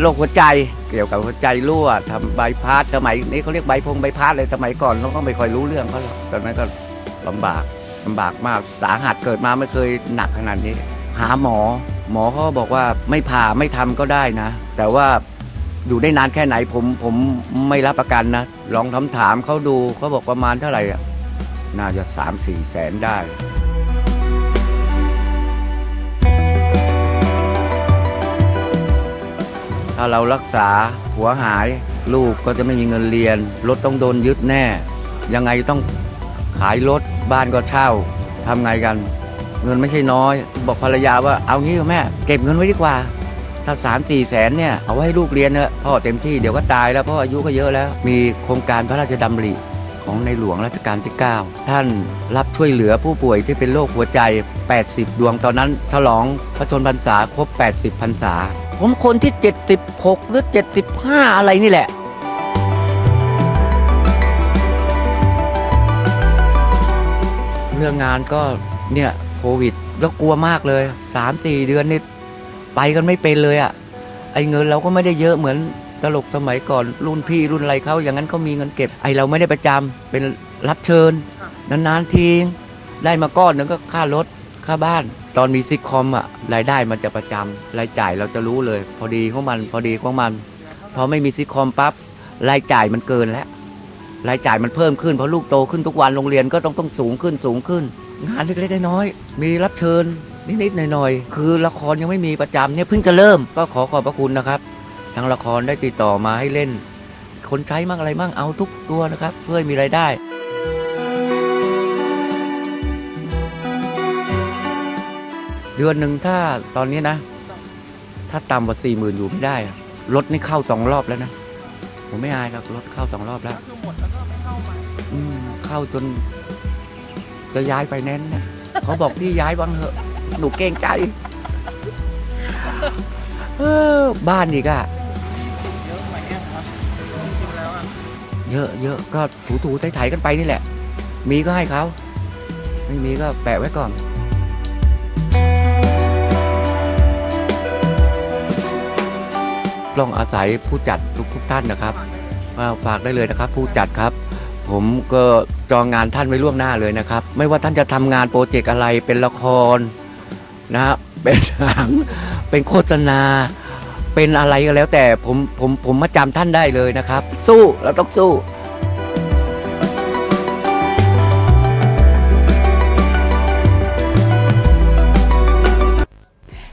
โรคหัวใจเกี่ยวกับหัวใจรั่วทำใบพัดสมัยนี้เขาเรียกใบพงใบพัดเลยสมัยก่อนเราก็ไม่ค่อยรู้เรื่องเขาหรอกตอนนั้นก็ลำบากลำบากมากสาหัสเกิดมาไม่เคยหนักขนาดนี้ หาหมอ หมอเขาก็บอกว่าไม่ผ่าไม่ทำก็ได้นะ แต่ว่าอยู่ได้นานแค่ไหนผมผมไม่รับประกันนะ ลองถามถามเขาดูเขาบอกประมาณเท่าไหร่อะน่าจะสามสี่แสนได้ ถ้าเรารักษาหัวหาย ลูกก็จะไม่มีเงินเรียน รถต้องโดนยึดแน่ ยังไงต้องขายรถบ้านก็เช่าทำไงกัน เงินไม่ใช่น้อย บอกภรรยาว่าเอางี้แม่เก็บเงินไว้ดีกว่า ถ้า3ามสี่แสนเนี่ยเอาไว้ให้ลูกเรียนเนอะพ่อเต็มที่เดี๋ยวก็ตายแล้วเพราะอายุก็เยอะแล้ว มีโครงการพระราชดำริของในหลวงรัชกาลที่ 9 ท่านรับช่วยเหลือผู้ป่วยที่เป็นโรคหัวใจ 80 ดวงตอนนั้น ฉลองพระชนพรรษาครบ 80 พรรษา ผมคนที่ 76 หรือ 75 อะไรนี่แหละเรื่องงานก็เนี่ยโควิด แล้วกลัวมากเลย 3-4 เดือนนี่ไปกันไม่เป็นเลยอะ่ะไอ้เงินเราก็ไม่ได้เยอะเหมือนตลกสมัยก่อนรุ่นพี่รุ่นอะไรเขาอย่างนั้นเขามีเงินเก็บไอเราไม่ได้ประจำเป็นรับเชิญ นานๆทีได้มาก้อนหนึงก็ค่ารถ ค่าบ้าน ตอนมีซิทคอมอะรายได้มันจะประจำรายจ่ายเราจะรู้เลย พอดีของมันพอดีของมันพอไม่มีซิทคอมปั๊บรายจ่ายมันเกินแล้ว รายจ่ายมันเพิ่มขึ้นเพราะลูกโตขึ้นทุกวันโรงเรียนก็ต้องต้องสูงขึ้นสูงขึ้น งานเล็กๆน้อยๆมีรับเชิญนิดๆหน่อยๆคือละครยังไม่มีประจำเนี่ยเพิ่งจะเริ่มก็ขอขอบพระคุณนะครับ ทางละครได้ติดต่อมาให้เล่น คนใช้มั่งอะไรมั่งเอาทุกตัวนะครับ เพื่อให้มีรายได้ เดือนหนึ่งถ้าตอนนี้นะ ถ้าต่ำกว่าสี่หมื่นอยู่ไม่ได้อะรถนี่เข้าสองรอบแล้วนะ ผมไม่อายหรอกรถเข้าสองรอบแล้วคือหมดแล้วก็ไม่เข้าใหม่อืมเข้าจน จะย้ายไฟแนนซ์เนี่ยเขาบอกพี่ย้ายบ้างเถอะ หนูเกรงใจ เออ บ้านอีกอะเยอะไหมเนี่ยครับจริงๆแล้วอะเยอะเยอะก็ถูถูไถไถๆกันไปนี่แหละ มีก็ให้เขา ไม่มีก็แปะไว้ก่อน ต้องอาศัยผู้จัดทุกทุกท่านนะครับฝากได้เลยมาฝากได้เลยนะครับ ผู้จัดครับ ผมก็จองงานท่านไว้ล่วงหน้าเลยนะครับ ไม่ว่าท่านจะทำงานโปรเจกต์อะไรเป็นละครนะครับเป็นหนังเป็นโฆษณา เป็นอะไรก็แล้วแต่ผมผมผมมาจำท่านได้เลยนะครับ สู้เราต้องสู้